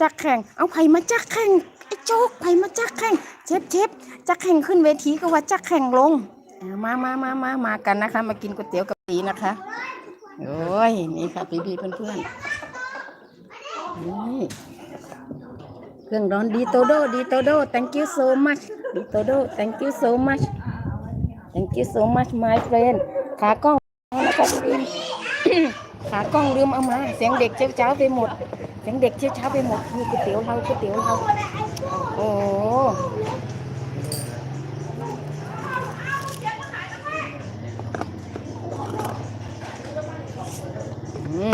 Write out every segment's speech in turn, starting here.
จักแข่ง เอาไผ่มาจักแข่งไอ้โจ๊กไผ่มาจักแข่งเชฟเชฟจักแข่งขึ้นเวทีก็ว่าจักแข่งลงมามามามามากันนะคะ มากินก๋วยเตี๋ยวกับตีนะคะโอ้ยนี่ค่ะพี่พี่เพื่อนๆนี่เครื่องร้อนดีโตโดดีโตโด thank you so much ดีโตโด thank you so much thank you so much my friend ขากล้องนะคะพี่ขากล้องลืมเอามา เสียงเด็กเจ้าเจ้าไปหมด ยงเด็กเช้าเช้าไปหมดคือก๋วยเตี๋ยวเราก๋วยเตี๋ยวเราโอ้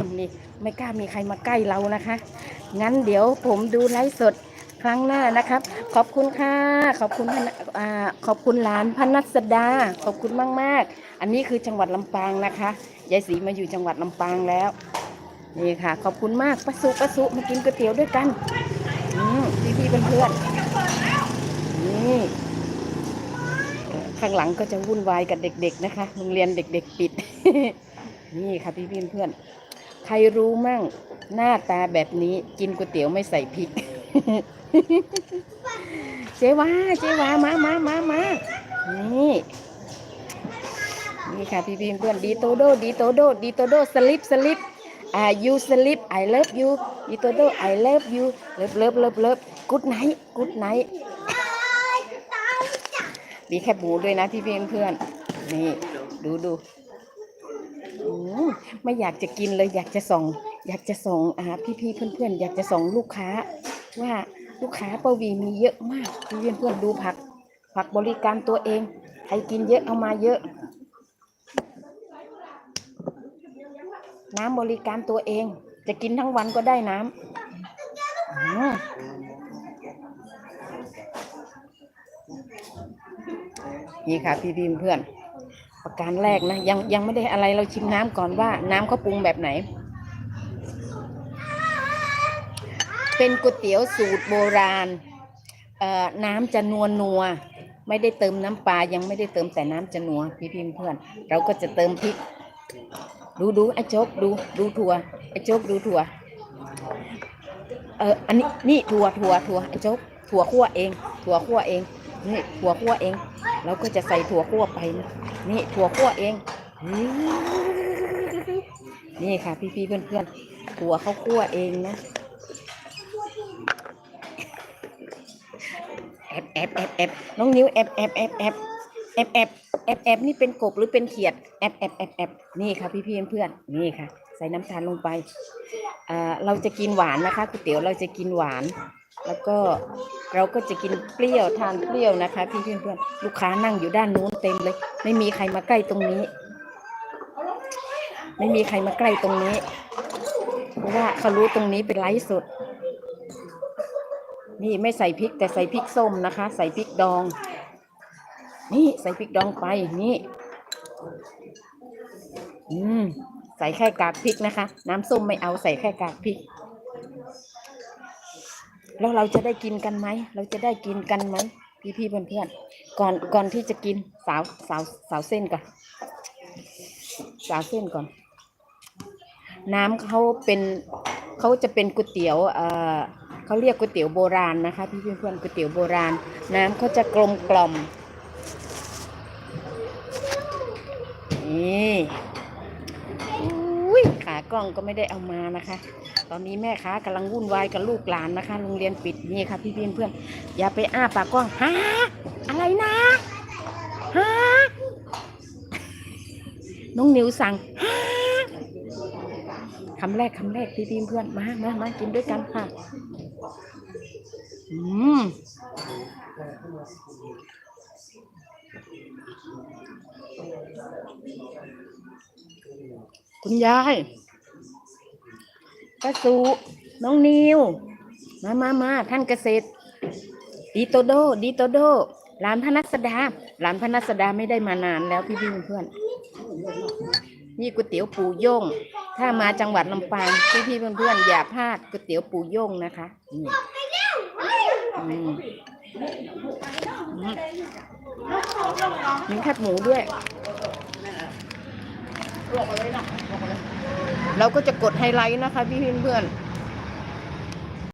ห์นี่ไม่กล้ามีใครมาใกล้เรานะคะ งั้นเดี๋ยวผมดูไลฟ์สดครั้งหน้านะครับ ขอบคุณค่ะ ขอบคุณพนอ่าขอบคุณหลานพนัสดา ขอบคุณมาก ๆ อันนี้คือจังหวัดลำปางนะคะ ยายศรีมาอยู่จังหวัดลำปางแล้ว นี่ค่ะ ขอบคุณมากป้าสุป้าสุมากินก๋วยเตี๋ยวด้วยกันพี่พี่ๆเพื่อนๆนี่ข้างหลังก็จะวุ่นวายกับเด็ก ๆ นะคะโรงเรียนเด็ก ๆ ปิด นี่ค่ะพี่พี่ๆเพื่อนใครรู้มั่งหน้าตาแบบนี้กินก๋วยเตี๋ยวไม่ใส่พริก เจ๊วาเจ๊วามามามามานี่นี่ค่ะพี่พี่ๆเพื่อนดีโตโดดีโตโดดีโตโดสลิปสลิป อ่า you sleep I love you อีโตโด I love you เลิฟเลิฟเลิฟเลิฟ good night good night มีแคบหมูด้วยนะพี่เพื่อนเพื่อนนี่ดูดูอืมไม่อยากจะกินเลยอยากจะส่ง อยากจะส่งอ่าพี่พี่เพื่อนเพื่อนอยากจะส่งลูกค้า ว่าลูกค้าปวีมีเยอะมากพี่เพื่อนเพื่อนดูผัก ผักบริการตัวเอง ใครกินเยอะเอามาเยอะ น้ำบริการตัวเอง จะกินทั้งวันก็ได้น้ำนี่ค่ะพี่พิมเพื่อน ประการแรกนะ ยังยังไม่ได้อะไรเราชิมน้ำก่อนว่าน้ำเขาปรุงแบบไหน เป็นก๋วยเตี๋ยวสูตรโบราณเอ่อน้ำจะนัวนัวไม่ได้เติมน้ำปลายังไม่ได้เติมแต่น้ำจะนัวพี่พิมเพื่อน เราก็จะเติมพริก ดูดูไอ้โจ๊กดูดูถั่วไอ้โจ๊กดูถั่วเอออันนี้นี่ถั่วถั่วถั่วไอ้โจ๊กถั่วคั่วเอง ถั่วคั่วเองนี่ถั่วคั่วเองเราก็จะใส่ถั่วคั่วไปนะนี่ถั่วคั่วเองนี่ค่ะ พี่ๆเพื่อนเพื่อนๆถั่วเขาคั่วเองนะแอบแอบแอบแอบน้องนิ้วแอบแอบแอบแอบ แอบแอบแอบแอบนี่เป็นกบหรือเป็นเขียดแอบแอบแอบแอบนี่ค่ะพี่พี่ๆเพื่อนนี่ค่ะ ใส่น้ำตาลลงไปอ่าเราจะกินหวานนะคะก๋วยเตี๋ยวเราจะกินหวาน แล้วก็เราก็จะกินเปรี้ยวทานเปรี้ยวนะคะ พี่เพื่อนๆลูกค้านั่งอยู่ด้านนู้นเต็มเลย ไม่มีใครมาใกล้ตรงนี้ ไม่มีใครมาใกล้ตรงนี้ เพราะว่าเขารู้ตรงนี้เป็นไลฟ์สดนี่ไม่ใส่พริกแต่ใส่พริกส้มนะคะ ใส่พริกดอง นี่ใส่พริกดองไปนี่อืมใส่แค่กากพริกนะคะ น้ำส้มไม่เอาใส่แค่กากพริก แล้วเราจะได้กินกันไหมเราจะได้กินกันไหมพี่พี่ๆเพื่อนก่อนก่อนที่จะกินสาวสาวสาวเส้นก่อนสาวเส้นก่อน น้ำเขาเป็นเขาจะเป็นก๋วยเตี๋ยวเอ่อเขาเรียกก๋วยเตี๋ยวโบราณนะคะ พี่เพื่อนๆก๋วยเตี๋ยวโบราณ น้ำเขาจะกลมกล่อม นี่อุ้ยขากล้องก็ไม่ได้เอามานะคะ ตอนนี้แม่ค้ากำลังวุ่นวายกับลูกหลานนะคะ โรงเรียนปิดนี่ค่ะพี่เพื่อนเพื่อนอย่าไปอ้าปากกว้างฮะอะไรนะฮะน้องนิวสั่งฮะคำแรกคำแรกพี่พี่เพื่อนมามามากินด้วยกันค่ะอืม คุณยายป้าสุน้องนิว มามามาท่านเกษตร ดีโตโด ดีโตโดหลานพนัสดา หลานพนัสดาไม่ได้มานานแล้วพี่พี่เพื่อนๆนี่ก๋วยเตี๋ยวปูย่ง ถ้ามาจังหวัดลำปางพี่พี่เพื่อนๆอย่าพลาดก๋วยเตี๋ยวปูย่งนะคะนี่มีแคบหมูด้วย เราก็จะกดไฮไลท์นะคะพี่เพื่อนๆ